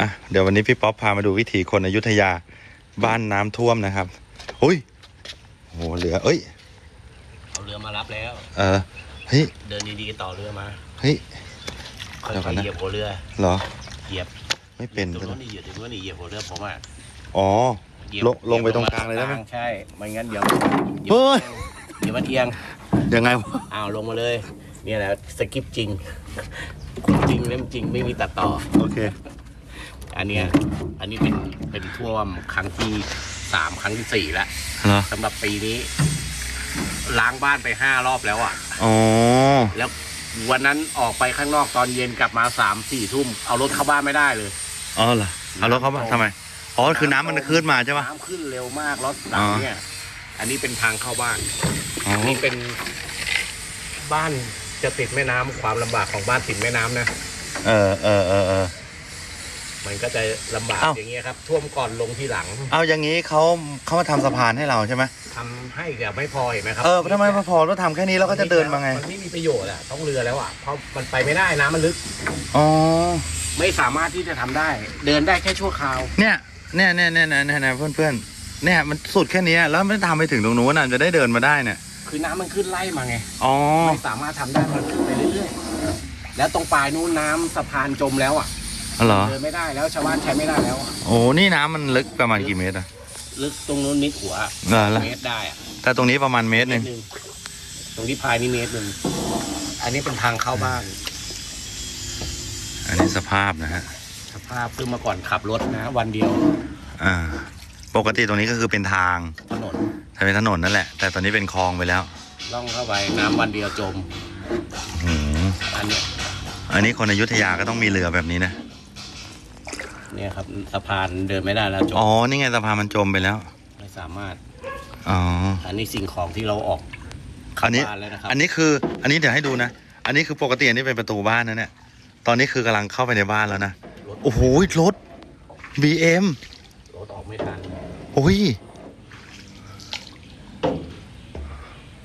อะเดี๋ยววันนี้พี่ป๊อปพามาดูวิถีคนอยุธยาบ้านน้ำท่วมนะครับอุ้ยโอ้โหเหลือเอ้ย เอาเรือมารับแล้ว เออเฮ้ยเดินดีๆต่อเรือมาเฮ้ย ค่เดี๋ยวก่ออนยๆนะ เหยียบหัวเรือเหรอ เหยียบไม่เป็นตรงก็โน้ได้นนี่เหยียบตรงโน้นนี่เหยียบหัวเรือผมอะอ๋อ เหยียบลงลงไปตรงกลางเลยได้ไหม ใช่ไม่งั้นเดี๋ยวเฮ้ยเดี๋ยวมันเอียงยังไงวะอ้าวลงมาเลย เนี่ยแหละสกิปจริงจริงเล่มจริงไม่มีตัดต่อโอเค อันเนี้ยอันนี้เป็นเป็นท่วมครั้งที่สามครั้งที่สี่แล้วเหรอสำหรับปีนี้ ล้างบ้านไปห้ารอบแล้วอะ อ๋อแล้ววันนั้นออกไปข้างนอกตอนเย็นกลับมาสามสี่ทุ่มเอารถเข้าบ้านไม่ได้เลย อ๋อเหรอเอารถเขามาทำไมอ๋อคือน้ำมันขึ้นมาใช่ปะ น้ำขึ้นเร็วมากรถหลังเนี่ย อันนี้เป็นทางเข้าบ้านอ๋ออันนี้เป็นบ้านจะติดแม่น้ำความลำบากของบ้านติดแม่น้ำนะ เออเออเออเออ มันก็จะลำบากอ้าวอย่างเงี้ยครับ ท่วมก่อนลงทีหลังเอาอย่างนี้เขาเขามาทำสะพานให้เราใช่ไหมทำให้แต่ไม่พอเห็นไหมครัเออทำไมพอเราทำแค่นี้เราก็จะเดินมาไงมันไม่มีประโยชน์อะต้องเรือแล้วอะเพราะมันไปไม่ได้น้ำมันลึก อ๋อไม่สามารถที่จะทำได้ เดินได้แค่ชั่วคราว เนี่ยเนี่ยเนี่ยเนี่ยเนี่ยเนี่ยเนี่ยเพื่อนเพื่อนๆเนี่ยมันสุดแค่เนี้ยแล้วไม่ทำไปถึงตรงนู้นน่ะจะได้เดินมาได้เนี่ยคือน้ำมันขึ้นไล่มาไง อ๋อไม่สามารถทำได้มันขึ้นไปเรื่อยๆ แล้วตรงปลายนู้นน้ำสะพานจมแล้วอะ เหรอ เดินไม่ได้แล้วชาวบ้านใช้ไม่ได้แล้วอะโอ้นี่น้ำมันลึกประมาณกี่เมตรอะลึกตรงนู้นนิดหัวเหรอละเมตรได้อะแต่ตรงนี้ประมาณเมตรหนึ่งตรงที่พายนี่เมตรหนึ่งอันนี้เป็นทางเข้าบ้านอันนี้สภาพนะฮะ สภาพคือเมื่อก่อนขับรถนะ วันเดียวอ่า ปกติตรงนี้ก็คือเป็นทางถนนแต่เป็นถนนนั่นแหละ แต่ตอนนี้เป็นคลองไปแล้ว ล่องเข้าไปน้ำวันเดียวจม อืมอันเนี้ยอันนี้คนอยุธยาก็ต้องมีเรือแบบนี้นะ เนี่ยครับสะพานเดินไม่ได้แล้วจมอ๋อ นี่ไงสะพานมันจมไปแล้ว ไม่สามารถ อ๋อ อันนี้สิ่งของที่เราออกอันนี้เข้าบ้านแล้วนะครับ อันนี้คือ อันนี้เดี๋ยวให้ดูนะ อันนี้คือปกติอันนี้เป็นประตูบ้านนะเนี่ย ตอนนี้คือกำลังเข้าไปในบ้านแล้วนะรถโอ้โห รถ BM รถออกไม่ทันโอ้ย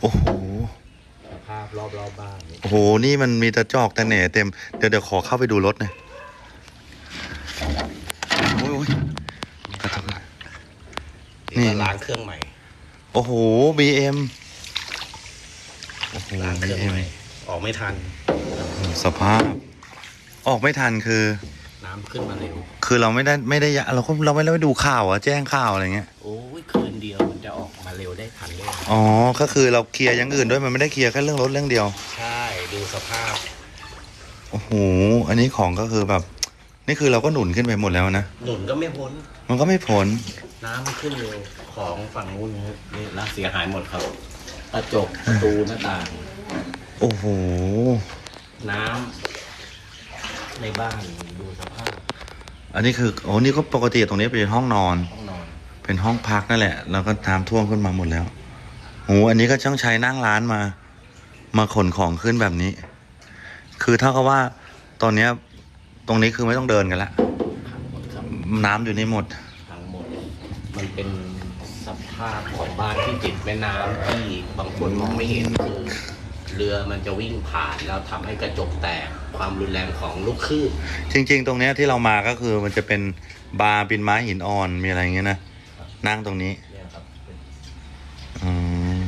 โอ้โห สภาพรอบๆบบ้าน โอ้โห นี่มันมีแต่จอกแต่แหน่เต็ม เดี๋ยวเดี๋ยวขอเข้าไปดูรถหน่อยโอ้ยโอ้ยกระทบ นี่นี่ล้างเครื่องใหม่ โอ้โห BM โอ้โหล้างเครื่อง BM ใหม่ ออกไม่ทัน สภาพ ออกไม่ทันคือ น้ำขึ้นมาเร็ว คือเราไม่ได้ไม่ได้ยะเราก็เราไม่ได้ดูข่าวอะแจ้งข่าวอะไรเงี้ย โอ้ยคืนเดียวมันจะออกมาเร็วได้ทันเลยอ๋อ ก็คือเราเคลียร์อย่างอื่นด้วยมันไม่ได้เคลียร์แค่เรื่องรถเรื่องเดียว ใช่ ดูสภาพ โอ้โห อันนี้ของก็คือแบบ นี่คือเราก็หนุนขึ้นไปหมดแล้วนะ หนุนก็ไม่พ้น มันก็ไม่ผลน้ำมันขึ้นเร็วของฝั่งนู้นนะครับนี่รักเสียหายหมดครับกระจกประตูหน้าต่าง โอ้โห น้ำในบ้านดูสภาพอันนี้คือโอ้นี่ก็ปกติตรงนี้เป็นห้องนอน ห้องนอน เป็นห้องพักนั่นแหละ แล้วก็น้ำท่วมขึ้นมาหมดแล้วโอ้อันนี้ก็ต้องใช้นั่งร้านมา มาขนของขึ้นแบบนี้ คือเท่ากับว่า ตอนเนี้ยตรงนี้คือไม่ต้องเดินกันละหมดครับ น้ำอยู่ในหมด ทั้งหมด มันเป็นสภาพของบ้านที่ติดแม่น้ำที่บางคนมองไม่เห็นคือเรือมันจะวิ่งผ่านแล้วทำให้กระจกแตกความรุนแรงของลูกคลื่นจริง ๆ ตรงเนี้ยที่เรามาก็คือมันจะเป็นบาร์เป็นไม้หินอ่อนมีอะไรอย่างเงี้ยนะนั่งตรงนี้เนี่ยครับ อืม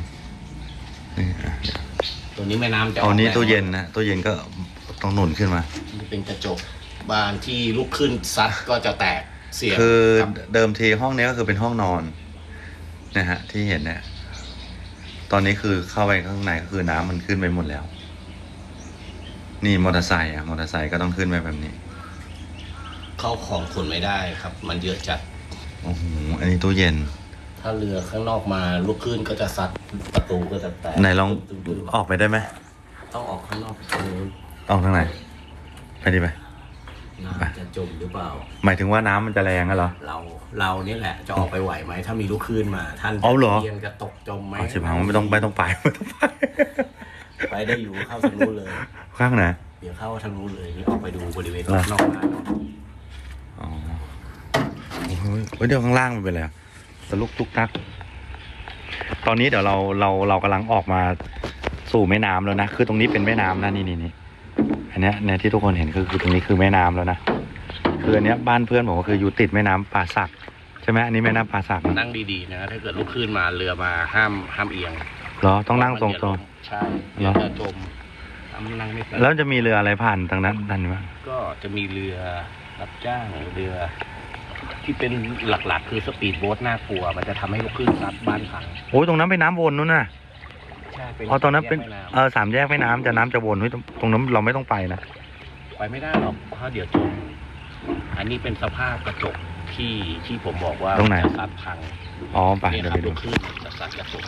นี่อะตัวนี้แม่น้ำจะเอานี้กแรงตู้เย็นนะตู้เย็นก็ต้องหนุนขึ้นมา มันเป็นกระจกบานที่ลุกขึ้นซัดก็จะแตก เสียงคือกับเดิมทีห้องนี้ก็คือเป็นห้องนอนนะฮะ ที่เห็นเนี่ย ตอนนี้คือเข้าไปข้างในก็คือน้ำมันขึ้นไปหมดแล้ว นี่มอเตอร์ไซค์อะมอเตอร์ไซค์ก็ต้องขึ้นไปแบบนี้ เข้าของขนไม่ได้ครับ มันเยอะจัดโอ้โหอันนี้ตู้เย็น ถ้าเรือข้างนอกมาลุกขึ้นก็จะซัดประตูก็จะแตกไหนลองตึ้ๆออกไปได้ไหมต้องออกข้างนอกตรงนู้นออกทางไหนไปดิไป น้ำจะจมหรือเปล่า หมายถึงว่าน้ำมันจะแรงอะเหรอ เราเราเนี่ยแหละจะออกไปไหวไหมถ้ามีลูกคลื่นมา ท่านเอาเหรอเรียนจะตกจมไหมอ๋อชิบหายไม่ต้องไม่ต้องไปไม่ต้องไปไปได้อยู่เข้าทางนู้นเลย ข้างไหน เดี๋ยวเข้าทางนู้นเลยนี่ออกไปดูบริเวณเหรอนอกบ้านอ๋อโอ้โหเฮ้ยเดี๋ยวข้างล่างมันเป็นอะไรอะตะลุกตุกตัก ตอนนี้เดี๋ยวเราเราเรากำลังออกมาสู่แม่น้ำแล้วนะ คือตรงนี้เป็นแม่น้ำนะนี่นี่นี่ อันเนี้ยเนี่ยที่ทุกคนเห็นคือคือตรงนี้คือแม่น้ำแล้วนะคือคืออันเนี้ยบ้านเพื่อนผมก็คืออยู่ติดแม่น้ำป่าสักใช่ไหมอันนี้แม่น้ำป่าสักนะนั่งดีๆนะถ้าเกิดลูกคลื่นมาเรือมาห้ามห้ามเอียงเหรอต้องนั่งตรงเพาะมันจะล้มใช่เหรอเดี๋ยวจะจมทำนั่งไม่เป็นๆแล้วจะมีเรืออะไรผ่านทางนั้นทันไหมก็จะมีเรือรับจ้างเรือ ที่เป็นหลักๆ คือสปีดโบ๊ทน่ากลัว มันจะทำให้ลูกคลื่นซัดบ้านพังโอ้ยตรงนั้นเป็นน้ำวนนู้นน่ะใช่ เป็นอ๋อตรงนั้นเป็นแยกแม่เออสามแยกแม่น้ำจะน้ำจะวนเฮ้ยตรงตรงนั้นเราไม่ต้องไปนะไปไม่ได้หรอกเพราะเดี๋ยวจมอันนี้เป็นสภาพกระจกที่ที่ผมบอกว่าตรงไหนจะซัดพังอ๋อไปเนี่ยเดี๋ยวครัไปบดูลูกคลื่นจะซัดกระจก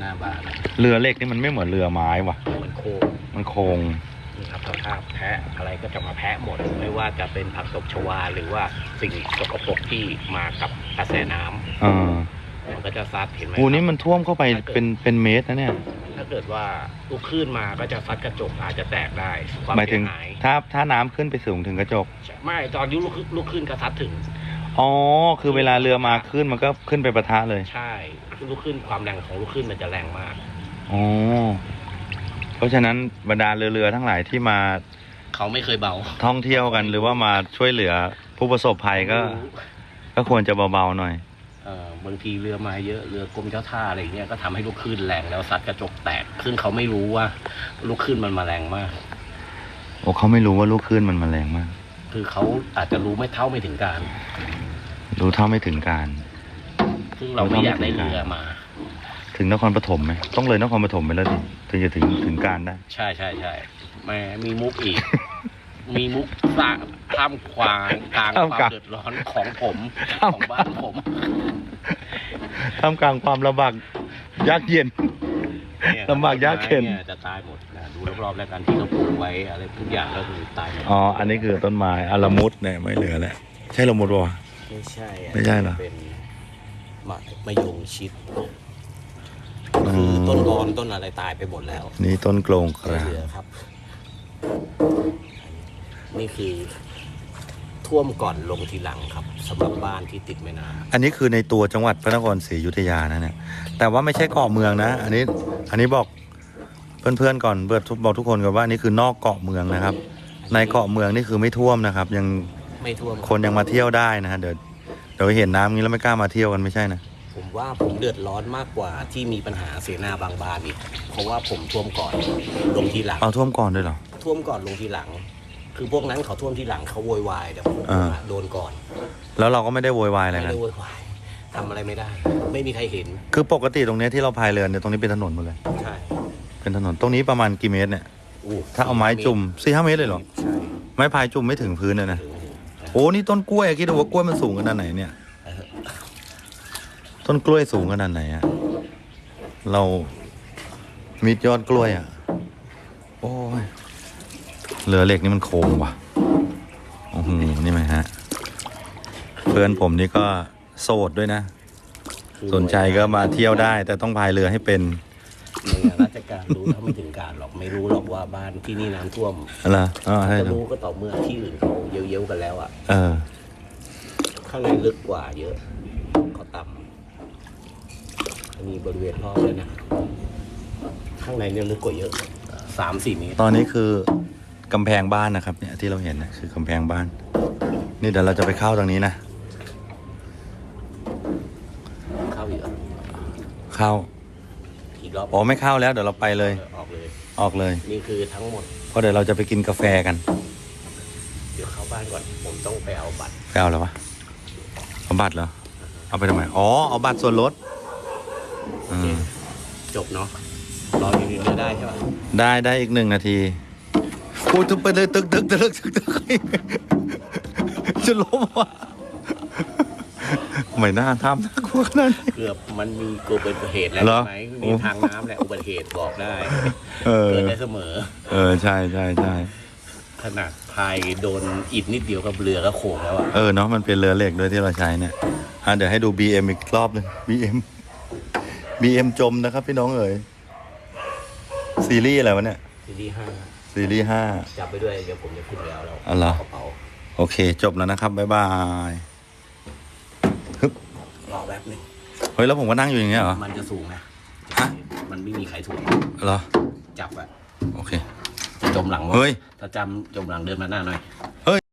หน้าบ้านเรือเหล็กนี่มันไม่เหมือนเรือไม้ว่ะมันโค้งมันโค้งนี่ครับสภาพแพะอะไรก็จะมาแพะหมด ไม่ว่าจะเป็นผักตบชวาหรือว่าสิ่งสกปรกที่มากับกระแสน้ำ เออ มันก็จะซัดเห็นไหมโอ้ครับนี่มันท่วมเข้าไปเป็นเป็นเมตรนะเนี่ย ถ้าเกิดว่าลูกคลื่นมาก็จะซัดกระจกอาจจะแตกได้ความหมายถึเสีง ยหายถ้าถ้าน้ำขึ้นไปสูงถึงกระจก ไม่ตอนนี้ลูกคลื่นลูกคลื่นก็ซัดถึง อ๋อ คือเวลาเรือมาขึ้นมันก็ขึ้นไปประทะเลย ใช่ลูกคลื่นความแรงของลูกคลื่นมันจะแรงมาก อ๋อ เพราะฉะนั้นบรรดาเรือเรือทั้งหลายที่มาเขาไม่เคยเบาท่องเที่ยวกัน หรือว่ามาช่วยเหลือผู้ประสบภัยก็ ก็ควรจะเบาๆหน่อยเอ่อ บางทีเรือมาเยอะเรือกรมเจ้าท่าอะไรเงี้ยก็ทำให้ลูกคลื่นแรงแล้วซัดกระจกแตกซึ่งเขาไม่รู้ว่าลูกคลื่นมันมาแรงมากโอ้เขาไม่รู้ว่าลูกคลื่นมันมาแรงมาก คือเขาอาจจะรู้ไม่เท่าไม่ถึงการ รู้เท่าไม่ถึงการ ซึ่งเราไม่อยากได้เรือมา ถึงนครปฐมไหมต้องเลยนครปฐมไปแล้วดิถึงจะถึงถึงการได้ ใช่ใช่ใช่แหม่มีมุกอีก มีมุกสร้างท่ามควางกลางความเดือดร้อนของผมของบ้านผม ท่ามกลางความลำบากยากเย็น เนี่ยลำบากยากเข็ญ ต้ไม้ยจะตายหมดนะดูรอบๆแล้วกันที่เขาปลูกไว้อะไรทุกอย่างก็คือตายหมดอ๋อ อันนี้คือต้นไม้อะละมุดเนี่ยไม่เหลือแล้วใช่ละมุดวะ ไม่ใช่ไม่ใช่เหรอเป็นมะมะยงชิดคือต้นบอนต้นอะไรตายไปหมดแล้วนี่ต้นโกลงคไม่รับเหลือครับ นี่คือท่วมก่อนลงทีหลังครับสำหรับบ้านที่ติดแม่น้อันนี้คือในตัวจังหวัดพระนครศรีอยุธยานะเนี่ยแต่ว่าไม่ใช่เกาะเมืองนะ อันนี้อันนี้บอกเพื่อนๆก่อนเบิดบอกทุกคนก่อนว่านี่คือนอกเกาะเมืองนะครับ ในเกาะเมืองนี่คือไม่ท่วมนะครับ ยังำไม่ท่วมคนยังมาเที่ยวได้นะฮะเดี๋ยวเดี๋ยวเห็นน้ำงี้แล้วไม่กล้ามาเที่ยวกันไม่ใช่นะผมว่าผมเดือดร้อนมากกว่าที่มีปัญหาเสนาบางบานอีกเพราะว่าผมท่วมก่อนลงทีหลัง เอาท่วมก่อนด้วยเหรอ ท่วมก่อนลงทีหลัง คือพวกนั้นเขาท่วมทีหลังเขาโวยวายแต่ผมอ่าอะโดนก่อนแล้วเราก็ไม่ได้โวยวายอะไรไม่กันได้โวยวายทำอะไรไม่ได้ ไม่มีใครเห็นคือปกติตรงเนี้ยที่เราพายเรือเนี่ยตรงนี้เป็นถนนหมดเลย ใช่เป็นถนนตรงนี้ประมาณกี่เมตรเนี่ยอู้ถ้าเอาไม้จุ่มสี่ห้าเมตรเลยเหรอใช่ไม้พายจุ่มไม่ถึงพื้นเลยนะถึงถึงโอ้นี่ต้นกล้วยอะคิดดูว่ากล้วยมันสูงขนาดไหนเนี่ยต้นกล้วยสูงขนาดไหนอะเรามียอดกล้วยอะโอ้ย เรือเหล็กนี่มันโค้งว่ะโอ้โหนี่ไหมฮะ เพื่อนผมนี่ก็โสดด้วยนะคือสนใจก็มาเที่ยวได้ แต่ต้องพายเรือให้เป็นหน่วยงานราชการรู้เท่าไม่ถึงการหรอกไม่รู้หรอกว่าบ้านที่นี่น้ำท่วมอะไรอ๋อใช่ก็ครับรู้ก็ต่อเมื่อที่อื่นเขาเย้ยวๆกันแล้วอะเออ ข้างในลึกกว่าเยอะเขาต่ำอันนี้บริเวณรอบเลยนะ ข้างในเนี่ยลึกกว่าเยอะสามสี่เมตร ตอนนี้คือ กำแพงบ้านนะครับ เนี่ยที่เราเห็นนะคือกำแพงบ้าน นี่เดี๋ยวเราจะไปเข้าตรงนี้นะเข้าอีกเหรอเข้าอีกรอบอ๋อไม่เข้าแล้วเดี๋ยวเราไปเลย ออกเลย ออกเลยนี่คือทั้งหมด เพราะเดี๋ยวเราจะไปกินกาแฟกันเดี๋ยวเข้าบ้านก่อนผมต้องไปเอาบัตรไปเอาแล้ววะเอาบัตรเหรอเอาไปทำไมอ๋อเอาบัตรส่วนลดอืมจบเนาะรออยู่ในเรือได้ใช่ปะได้ได้อีกหนึ่งนาที โอ้ยตึกไปเลยตึกตึกตึกตึกตึกจะล้มว่ะไม่น่าทำน่ากลัวขนาดนี้ เกือบมันมีเกิดอุบัติเหตุแล้วเหรอ ใช่ไหมโอ้มีทางน้ำแหละอุบัติเหตุบอกได้เออ เกิดได้เสมอ เออ ใช่ใช่ใช่ขนาดพายโดนอิดนิดเดียวกับเรือก็โขงแล้วอะเออเนาะมันเป็นเรือเหล็กด้วยที่เราใช้เนี่ยอะเดี๋ยวให้ดู BM อีกรอบหนึง BM BM จมนะครับพี่น้องเอ๋ยซีรีส์อะไรวะเนี่ยซีรีส์ห้า ซีรีส์ห้าจับไปด้วยเดี๋ยวผมจะขึ้นแล้วเราอ๋อเหรอ กระเป๋าโอเค จบแล้วนะครับ บ๊ายบายฮึบรอแป๊บหนึงเฮ้ย แล้วผมก็นั่งอยู่อย่างเงี้ยเหรอ มันจะสูงนะฮะ มันไม่มีใครถูกเหรอ จับอะโอเค จมหลังวะเฮ้ย ถ้าจำจมหลังเดินมาหน้าหน่อย